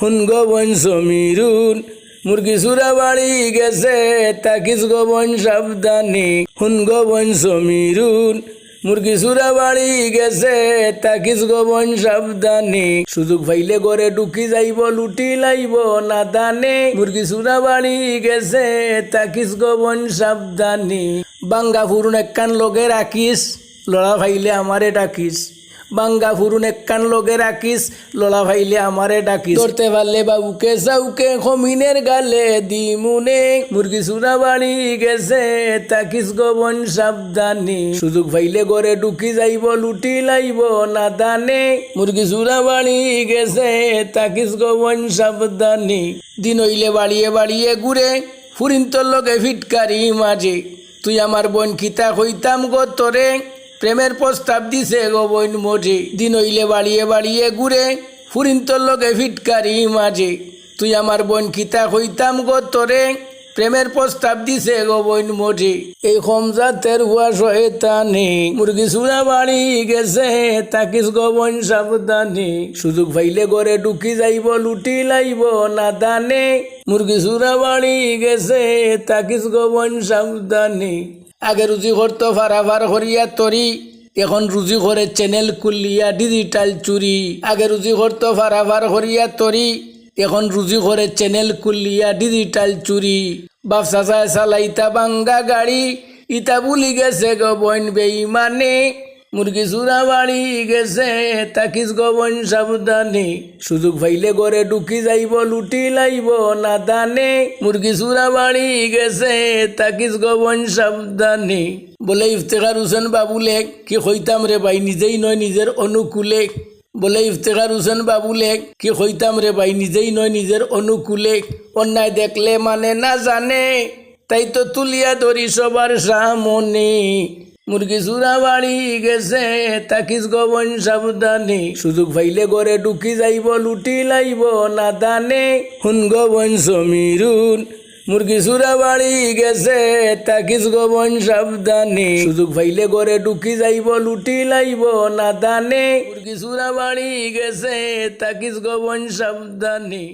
হুন গোবন সমীরুন মুরগি সুরা বাড়ি গেছে, তাকিস গোবন সাবধানে। হুন গোবন সমীরুন মুরগি সুরা গেছে, তাকিস গোবন সাবধানে। সুযোগ পাইলে গড়ে ঢুকি যাইব, লুটি লাইব না দানে। মুরগি সুরা বাড়ি গেছে, তাকিস গোবন সাবধানে। বাঙ্গা ফুরুন একখান লগে রাখিস, লড়া ভাইলে আমারে ডাকিস। বাঙ্গা ফুরুন একখান লগে রাখিস লড়া ভাইলে আমারে ডাকিস। ধরতে পারলে বাবুকে সাউকে খমিনের গালে দিমুনে। মুরগি সুরা বাড়ি গেছে তাকিস গোবন সাবধানে। সুযোগ ভাইলে গড়ে ঢুকি যাইব লুটি লাইব না দানে। মুরগি সুরা বাড়ি গেছে তাকিস গোবন সাবধানে। দিন হইলে বাড়িয়ে বাড়িয়ে ঘুরে ফুরিন তোর লগে ফিটকারি মাঝে। তুই আমার বোন খিতা হইতাম গো তোরে? প্রেমের প্রস্তাব দিছে গো বোন মোজে দিন হইলে বাড়িয়ে বাড়িয়ে ঘুরে ফুরিন তোর লগে ফিটকারি মাঝে। তুই আমার বোন কিতা হইতাম গো তোরে? প্রেমের প্রস্তাব দিছে গো বোন মোজে এই জাতের হুয়া শয়তানে, মুরগি সুরা বাড়ি গেছে, তাকিস গো বোন সাবধানে। সুযোগ ভাইলে গড়ে ঢুকি যাইব, লুটি লাইব না দানে। মুরগি সুরা বাড়ি গেছে, তাকিস গো বোন সাবধানে। আগে রুজি করতো ফারাফার করিয়া তরি। এখন রুজি করে চ্যানেল খুলিয়া ডিজিটাল চুরি। আগে রুজি করতো ফারাফার করিয়া তরি। এখন রুজি করে চ্যানেল খুলিয়া ডিজিটাল চুরি। বাপসা চালাইতা বাঙ্গা গাড়ি, ইতা বুলি গেছে গো বইন বেইমানে। মুরগি চুরা বাড়ি গেছে তাকিস গবন সাবধানে? সুযোগ পাইলে গড়ে ঢুকি যাইব, লুটি লাইব, না দানে। মুরগি চুরা বাড়ি গেছে তাকিস গবন সাবধানে? বলে, ইফতেখার হোসেন বাবুলে কি হইতাম রে ভাই, নিজেই নয়, নিজের অনুকূলে। বলে, ইফতেখার হোসেন বাবুলে কি হইতাম রে ভাই, নিজেই নয়, নিজের অনুকূলে। অন্যায় দেখলে মানে না জানে, তাই তো তুলিয়া ধরি সবার সামনে। মুরগি চুরা বাড়ি গেছে তাকিস গবন সাবধানে। সুযোগ পাইলে গড়ে ঢুকি যাইব, লুটি লাইব না দানে। হুন গবন সমীরুন মুরগি চুরা বাড়ি গেছে তাকিস গবন সাবধানে। সুযোগ পাইলে গড়ে ঢুকি যাইব, লুটি লাইব না দানে। মুরগি চুরা বাড়ি গেছে তাকিস গবন সাবধানে।